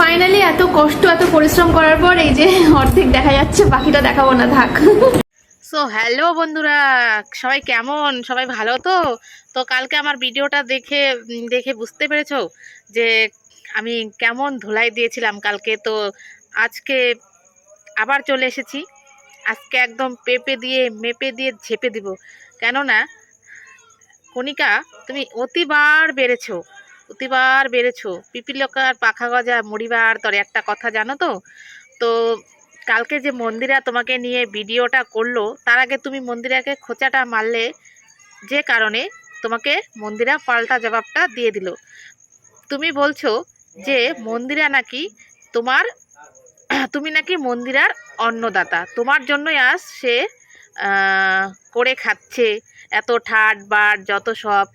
Finally এত কষ্ট, এত পরিশ্রম করার পর এই যে অর্ধেক দেখা যাচ্ছে, বাকিটা দেখাবো না, থাক। সো হ্যালো বন্ধুরা, সবাই কেমন? সবাই ভালো তো? তো কালকে আমার ভিডিওটা দেখে দেখে বুঝতে পেরেছ যে আমি কেমন ধুলাই দিয়েছিলাম কালকে? তো আজকে আবার চলে এসেছি। আজকে একদম পেপে দিয়ে, মেপে দিয়ে ঝেপে দিব। কেননা, কণিকা, তুমি অতিবার বেড়েছো। অতিবার বেড়েছো। পিপিলকার পাখা গজা মরিবার তোর একটা কথা জানো তো? তো কালকে যে মন্দিরা তোমাকে নিয়ে ভিডিওটা করল, তার আগে তুমি মন্দিরাকে খোঁচাটা মারলে যে কারণে তোমাকে মন্দিরা পাল্টা জবাবটা দিয়ে দিল। তুমি বলছো যে মন্দিরা নাকি তোমার, তুমি নাকি মন্দিরার অন্নদাতা। তোমার জন্যই আজ সে করে খাচ্ছে, এত ঠাট বাট যত সব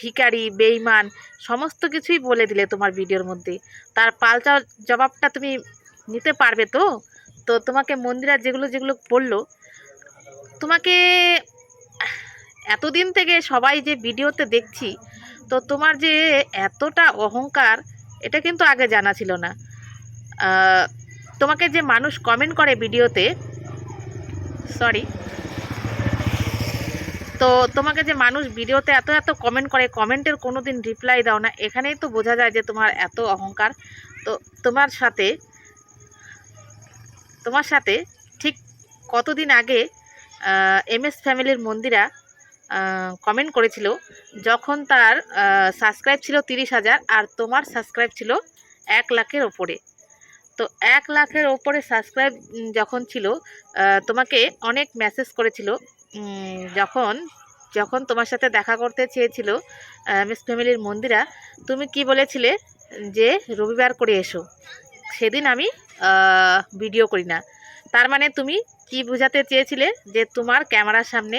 ভিকারি বেইমান সমস্ত কিছুই বলে দিলে তোমার ভিডিওর মধ্যে। তার পাল্টা জবাবটা তুমি নিতে পারবে তো? তো তোমাকে মন্দিরা যেগুলো যেগুলো বলল, তোমাকে এতদিন থেকে সবাই যে ভিডিওতে দেখছি, তো তোমার যে এতটা অহংকার, এটা কিন্তু আগে জানা ছিল না। তোমাকে যে মানুষ কমেন্ট করে ভিডিওতে সরি তো তোমাকে যে মানুষ ভিডিওতে এত এত কমেন্ট করে কমেন্টের কোনো দিন রিপ্লাই দাও না, এখানেই তো বোঝা যায় যে তোমার এত অহংকার। তো তোমার সাথে তোমার সাথে ঠিক কতদিন আগে এম এস ফ্যামিলির মন্দিরা কমেন্ট করেছিল যখন তার সাবস্ক্রাইব ছিল তিরিশ হাজার আর তোমার সাবস্ক্রাইব ছিল এক লাখের ওপরে। তো এক লাখের ওপরে সাবস্ক্রাইব যখন ছিল তোমাকে অনেক মেসেজ করেছিল যখন যখন তোমার সাথে দেখা করতে চেয়েছিল মিস ফ্যামিলির মন্দিরা, তুমি কি বলেছিলে যে, রবিবার করে এসো। সেদিন আমি ভিডিও করি না। তার মানে তুমি কি বোঝাতে চেয়েছিলে যে, তোমার ক্যামেরার সামনে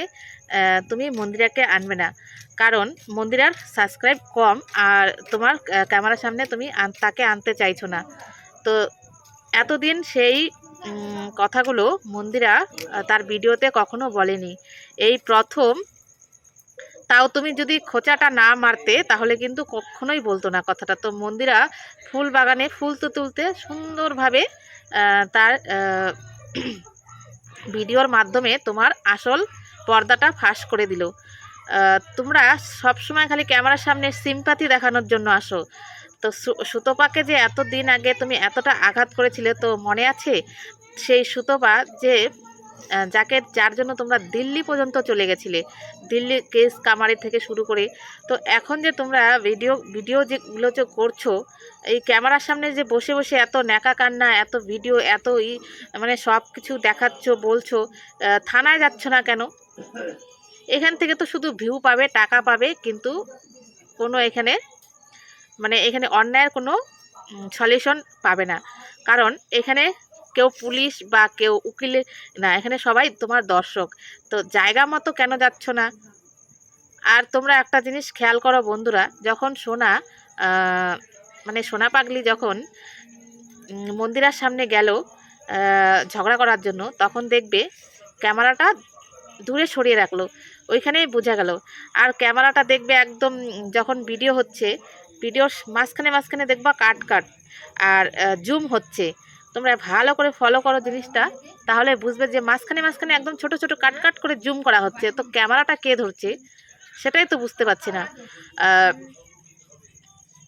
তুমি মন্দিরাকে আনবে না? কারণ মন্দিরার সাবস্ক্রাইব কম আর তোমার ক্যামেরার সামনে তুমি তাকে আনতে চাইছো না। তো এতদিন সেই কথাগুলো মন্দিরা তার ভিডিওতে কখনো বলেনি। এই প্রথম, তাও তুমি যদি খোঁচাটা না মারতে, তাহলে কিন্তু কখনোই বলতো না কথাটা। তো মন্দিরা ফুল বাগানে ফুল তো তুলতে সুন্দরভাবে তার ভিডিওর মাধ্যমে তোমার আসল পর্দাটা ফাঁস করে দিল। তোমরা সবসময় খালি ক্যামেরার সামনে সিম্পাতি দেখানোর জন্য আসো। তো সুতপাকে যে এত দিন আগে তুমি এতটা আঘাত করেছিলে তো মনে আছে? সেই সুতপা যে যাকে, যার জন্য তোমরা দিল্লি পর্যন্ত চলে গেছিলে, দিল্লি কেস কামারি থেকে শুরু করে, তো এখন যে তোমরা ভিডিও ভিডিও যেগুলো যে করছ, এই ক্যামেরার সামনে যে বসে বসে এত ন্যাকা কান্না এত ভিডিও, এত ই মানে সব কিছু দেখাচ্ছ, বলছো থানায় যাচ্ছ না কেন? এখান থেকে তো শুধু ভিউ পাবে, টাকা পাবে, কিন্তু কোনো এখানে মানে এখানে অন্যায়ের কোনো সলিউশন পাবে না। কারণ এখানে কেউ পুলিশ বা কেউ উকিল, না, এখানে সবাই তোমার দর্শক। তো জায়গা মতো কেন যাচ্ছ না? আর তোমরা একটা জিনিস খেয়াল করো বন্ধুরা, যখন সোনা মানে সোনা পাগলি যখন মন্দিরের সামনে গেল ঝগড়া করার জন্য, তখন দেখবে ক্যামেরাটা দূরে সরিয়ে রাখল। ওইখানেই বোঝা গেল। আর ক্যামেরাটা দেখবে একদম, যখন ভিডিও হচ্ছে ভিডিওর মাঝখানে মাঝখানে দেখবা কাট কাট আর জুম হচ্ছে। তোমরা ভালো করে ফলো করো জিনিসটা, তাহলে বুঝবে যে মাঝখানে মাঝখানে একদম ছোট ছোট কাট কাট করে জুম করা হচ্ছে। তো ক্যামেরাটা কে ধরছে? সেটাই তো বুঝতে পারছি না।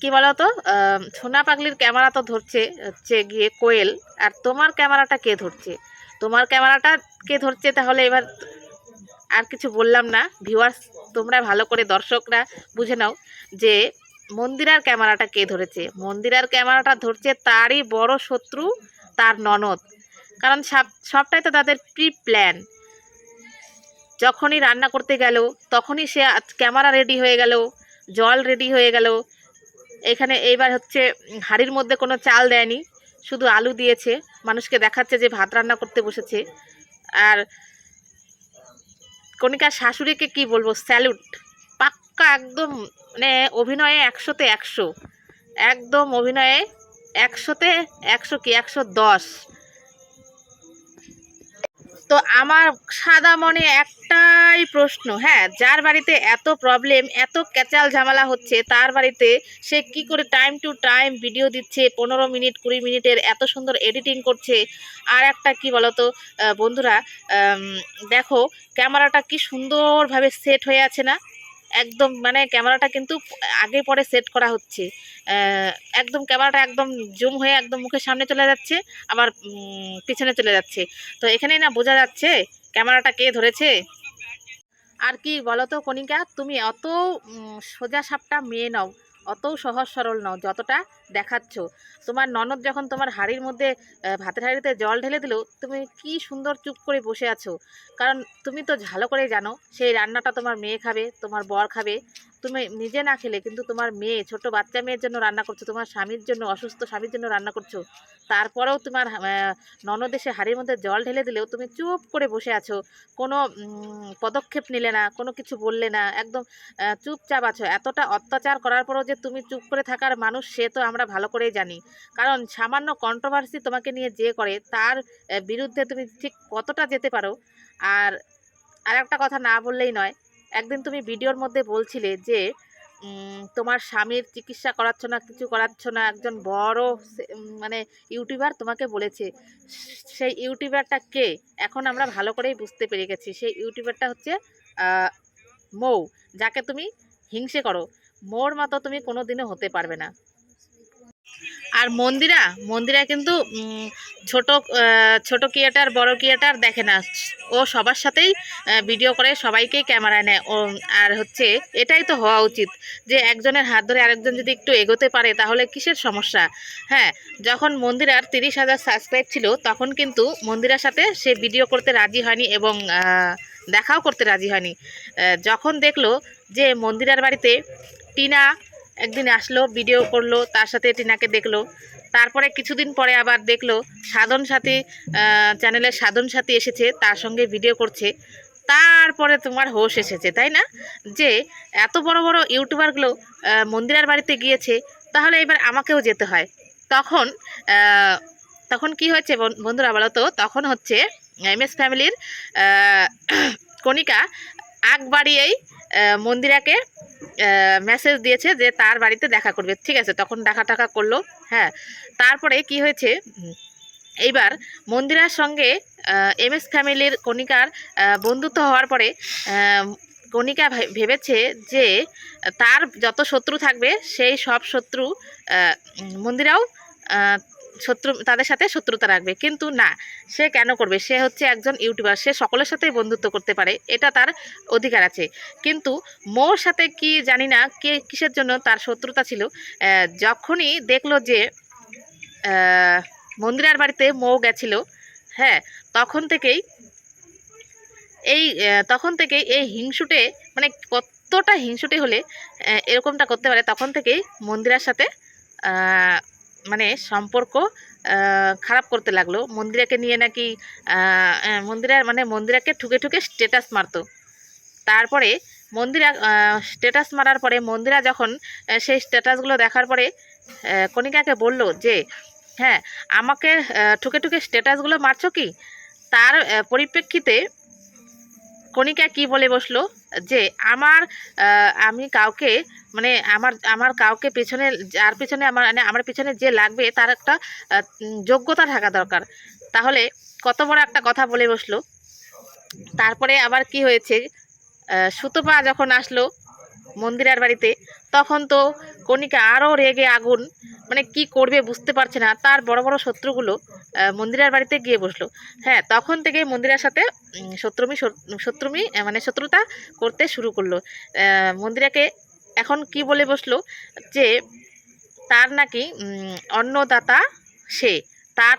কি বলো তো সোনা পাগলির ক্যামেরা তো ধরছে, হচ্ছে গিয়ে কোয়েল। আর তোমার ক্যামেরাটা কে ধরছে? তোমার ক্যামেরাটা কে ধরছে? তাহলে এবার আর কিছু বললাম না। ভিউয়ার্স, তোমরা ভালো করে দর্শকরা বুঝে নাও যে মন্দিরার ক্যামেরাটা কে ধরেছে? মন্দিরার ক্যামেরাটা ধরছে তারই বড় শত্রু, তার ননদ। কারণ সব, সবটাই তো তাদের প্রি প্ল্যান যখনই রান্না করতে গেল, তখনই সে ক্যামেরা রেডি হয়ে গেল, জল রেডি হয়ে গেল। এখানে এইবার হচ্ছে হাঁড়ির মধ্যে কোনো চাল দেয়নি, শুধু আলু দিয়েছে। মানুষকে দেখাচ্ছে যে ভাত রান্না করতে বসেছে। আর কণিকার শাশুড়িকে কি বলব? স্যালুট পাক্কা একদম মানে অভিনয়ে একশোতে একশো। একদম অভিনয়ে একশোতে একশো কি, একশো দশ। তো আমার সাদা মনে একটাই প্রশ্ন হ্যাঁ যার বাড়িতে এত প্রবলেম এত ক্যাচাল ঝামেলা হচ্ছে, তার বাড়িতে সে কি করে টাইম টু টাইম ভিডিও দিচ্ছে, পনেরো মিনিট, কুড়ি মিনিটের এত সুন্দর এডিটিং করছে। আর একটা কি বলতো বন্ধুরা দেখো ক্যামেরাটা কি সুন্দরভাবে সেট হয়ে আছে না? একদম মানে ক্যামেরাটা কিন্তু আগে পরে সেট করা হচ্ছে। একদম ক্যামেরাটা একদম জুম হয়ে একদম মুখের সামনে চলে যাচ্ছে, আবার পিছনে চলে যাচ্ছে। তো এখানেই না বোঝা যাচ্ছে ক্যামেরাটা কে ধরেছে। আর কি বলো তো কণিকা, তুমি অত সোজা সাপটা মেয়ে নাও, অত সহজ সরল নাও, যতটা দেখাচ্ছ। তোমার ননদ যখন তোমার হাড়ির মধ্যে ভাতের হাঁড়িতে জল ঢেলে দিল, তুমি কি সুন্দর চুপ করে বসে আছো? কারণ তুমি তো ভালো করে জানো, সেই রান্নাটা তোমার মেয়ে খাবে, তোমার বর খাবে। তুমি নিজে না খেলে কিন্তু তোমার মেয়ে ছোট বাচ্চা মেয়ের জন্য রান্না করছ, তোমার স্বামীর জন্য, অসুস্থ স্বামীর জন্য রান্না করছ। তারপরেও তোমার ননদ এসে হাড়ির মধ্যে জল ঢেলে দিলেও তুমি চুপ করে বসে আছো। কোনো পদক্ষেপ নিলে না, কোনো কিছু বললে না, একদম চুপচাপ আছো। এতটা অত্যাচার করার পরও যে তুমি চুপ করে থাকার মানুষ, সে তো আমরা ভালো করেই জানি। কারণ সামান্য কন্ট্রোভার্সি তোমাকে নিয়ে যে করে, তার বিরুদ্ধে তুমি ঠিক কতটা যেতে পারো। আর আর একটা কথা না বললেই নয়, একদিন তুমি ভিডিওর মধ্যে বলছিলে যে তোমার স্বামীর চিকিৎসা করাচ্ছ না, কিছু করাচ্ছ না, একজন বড় মানে ইউটিউবার তোমাকে বলেছে। সেই ইউটিউবারটা কে? এখন আমরা ভালো করেই বুঝতে পেরে গেছি। সেই ইউটিউবারটা হচ্ছে মৌ, যাকে তুমি হিংসে করো। মোর মতো তুমি কোনো দিনও হতে পারবে না। আর মন্দিরা মন্দিরা কিন্তু ছোট ছোট ক্রিয়েটার বড় ক্রিয়েটার দেখে না। ও সবার সাথেই ভিডিও করে সবাইকেই ক্যামেরায় নেয়। ও, আর হচ্ছে, এটাই তো হওয়া উচিত যে একজনের হাত ধরে আরেকজন যদি একটু এগোতে পারে, তাহলে কিসের সমস্যা? হ্যাঁ যখন মন্দিরার তিরিশ হাজার সাবস্ক্রাইব ছিল, তখন কিন্তু মন্দিরার সাথে সে ভিডিও করতে রাজি হয়নি এবং দেখাও করতে রাজি হয়নি। যখন দেখল যে মন্দিরার বাড়িতে টিনা একদিন আসলো ভিডিও করল, তার সাথে টিনাকে দেখল। তারপরে কিছুদিন পরে আবার দেখল, সাধন সাথী চ্যানেলের সাধন সাথী এসেছে, তার সঙ্গে ভিডিও করছে। তারপরে তোমার হোশ এসেছে, তাই না? যে, এত বড় বড় ইউটিউবারগুলো মন্দিরার বাড়িতে গিয়েছে, তাহলে এবার আমাকেও যেতে হয়। তখন তখন কি হয়েছে বন- বন্ধুরা বলো তো? তখন হচ্ছে এম এস ফ্যামিলির কণিকা আগ বাড়িয়েই মন্দিরাকে মেসেজ দিয়েছে যে তার বাড়িতে দেখা করবে। ঠিক আছে, তখন দেখা টাকা করল হ্যাঁ। তারপরে কি হয়েছে? এইবার মন্দিরার সঙ্গে এম এস ফ্যামিলির কণিকার বন্ধুত্ব হওয়ার পরে কণিকা ভেবেছে যে তার যত শত্রু থাকবে, সেই সব শত্রু মন্দিরাও শত্রু, তাদের সাথে শত্রুতা রাখবে। কিন্তু না, সে কেন করবে? সে হচ্ছে একজন ইউটিউবার, সে সকলের সাথেই বন্ধুত্ব করতে পারে, এটা তার অধিকার আছে। কিন্তু মোর সাথে কি জানি না, কে, কিসের জন্য তার শত্রুতা ছিল যখনই দেখল যে মন্দিরার বাড়িতে মৌ গেছিল হ্যাঁ তখন থেকেই এই তখন থেকেই এই হিংসুটে মানে কতটা হিংসুটে হলে এরকমটা করতে পারে, তখন থেকেই মন্দিরার সাথে মানে সম্পর্ক খারাপ করতে লাগল। মন্দিরাকে নিয়ে নাকি আহ, মানে মন্দিরাকে ঠুকে ঠুকে স্টেটাস মারতো। তারপরে মন্দিরা স্ট্যাটাস মারার পরে মন্দিরা যখন সেই স্ট্যাটাসগুলো দেখার পরে কণিকাকে বলল যে হ্যাঁ আমাকে ঠুকে ঠুকে স্ট্যাটাসগুলো মারছো কি? তার পরিপ্রেক্ষিতে কণিকা কি বলে বসল? যে আমার আমি কাউকে মানে আমার আমার কাউকে পেছনে, যার পেছনে আমার মানে আমার পেছনে যে লাগবে তার একটা যোগ্যতা থাকা দরকার। তাহলে কত বড় একটা কথা বলে বসল। তারপরে আবার কি হয়েছে? সুতপা যখন আসলো মন্দিরার বাড়িতে, তখন তো কণিকা আরও রেগে আগুন মানে কি করবে বুঝতে পারছে না। তার বড় বড় শত্রুগুলো মন্দিরার বাড়িতে গিয়ে বসল। হ্যাঁ তখন থেকে মন্দিরার সাথে শত্রুমি শত্রুমি মানে শত্রুতা করতে শুরু করল। মন্দিরাকে এখন কি বলে বসল যে, তার নাকি অন্নদাতা সে, তার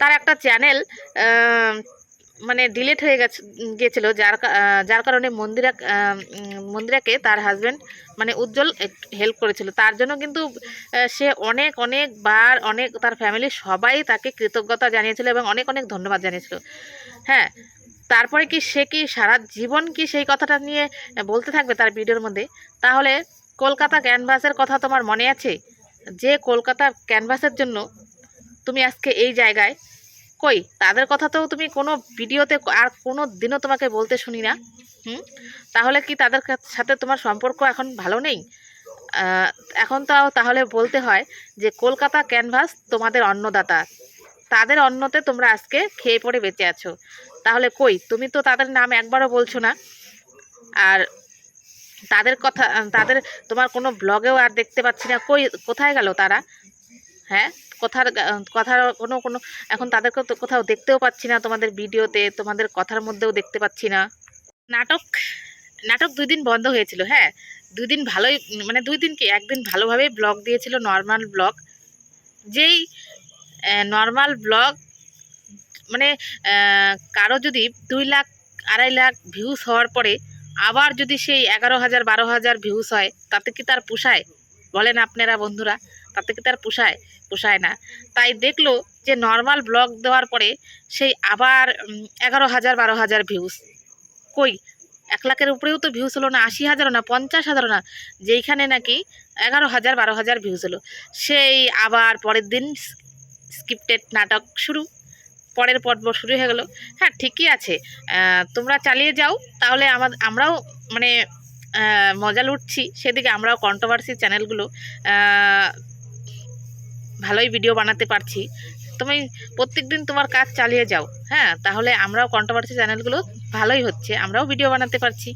তার একটা চ্যানেল মানে ডিলেট হয়ে গেছে, গিয়েছিল, যার যার কারণে মন্দিরা মন্দিরাকে তার হাজব্যান্ড মানে উজ্জ্বল হেল্প করেছিল। তার জন্য কিন্তু সে অনেক, অনেকবার, অনেক তার ফ্যামিলির সবাই তাকে কৃতজ্ঞতা জানিয়েছিল এবং অনেক অনেক ধন্যবাদ জানিয়েছিল। হ্যাঁ তারপরে কি সে কি সারা জীবন কি সেই কথাটা নিয়ে বলতে থাকবে তার ভিডিওর মধ্যে? তাহলে কলকাতা ক্যানভাসের কথা তোমার মনে আছে? যে কলকাতা ক্যানভাসের জন্য তুমি আজকে এই জায়গায় কই? তাদের কথা তো তুমি কোনো ভিডিওতে আর কোনো দিনও তোমাকে বলতে শুনি না। হুম? তাহলে কি তাদের সাথে তোমার সম্পর্ক এখন ভালো নেই? এখন তাও তাহলে বলতে হয় যে কলকাতা ক্যানভাস তোমাদের অন্নদাতা। তাদের অন্নতে তোমরা আজকে খেয়ে পড়ে বেঁচে আছো। তাহলে কই? তুমি তো তাদের নাম একবারও বলছো না। আর তাদের কথা, তাদের তোমার কোনো ব্লগেও আর দেখতে পাচ্ছি না। কই, কোথায় গেল তারা? হ্যাঁ? কথার কথার কোনো কোনো, এখন তাদেরকে তো কোথাও দেখতেও পাচ্ছি না, তোমাদের ভিডিওতে, তোমাদের কথার মধ্যেও দেখতে পাচ্ছি না। নাটক নাটক দুই দিন বন্ধ হয়েছিল হ্যাঁ? দুই দিন ভালোই মানে দুই দিন কি, একদিন ভালোভাবেই ব্লগ দিয়েছিল নর্মাল ব্লগ। যেই নর্মাল ব্লগ মানে কারও যদি দুই লাখ, আড়াই লাখ ভিউস হওয়ার পরে আবার যদি সেই এগারো হাজার, বারো হাজার ভিউস হয়, তাতে কি তার পোষায়? বলেন আপনারা বন্ধুরা। তাতে কি তার পোষায়? পোষায় না। তাই দেখল যে নর্মাল ব্লগ দেওয়ার পরে সেই আবার এগারো হাজার, বারো হাজার ভিউজ কই? এক লাখের উপরেও তো ভিউস হলো না, আশি হাজারও না, পঞ্চাশ হাজারও না। যেইখানে নাকি এগারো হাজার, বারো হাজার ভিউজ হলো। সেই আবার পরের দিন স্ক্রিপ্টেড নাটক শুরু। পরের পর্ব শুরু হয়ে গেলো। হ্যাঁ ঠিকই আছে। তোমরা চালিয়ে যাও, তাহলে আমার আমরাও মানে মজা লুটছি। সেদিকে আমরাও কন্ট্রোভার্সি চ্যানেলগুলো ভালোই ভিডিও বানাতে পারছি। তুমি প্রত্যেক দিন তোমার কাজ চালিয়ে যাও হ্যাঁ? তাহলে আমরাও কন্ট্রোভার্সি চ্যানেলগুলো ভালোই হচ্ছে, আমরাও ভিডিও বানাতে পারছি।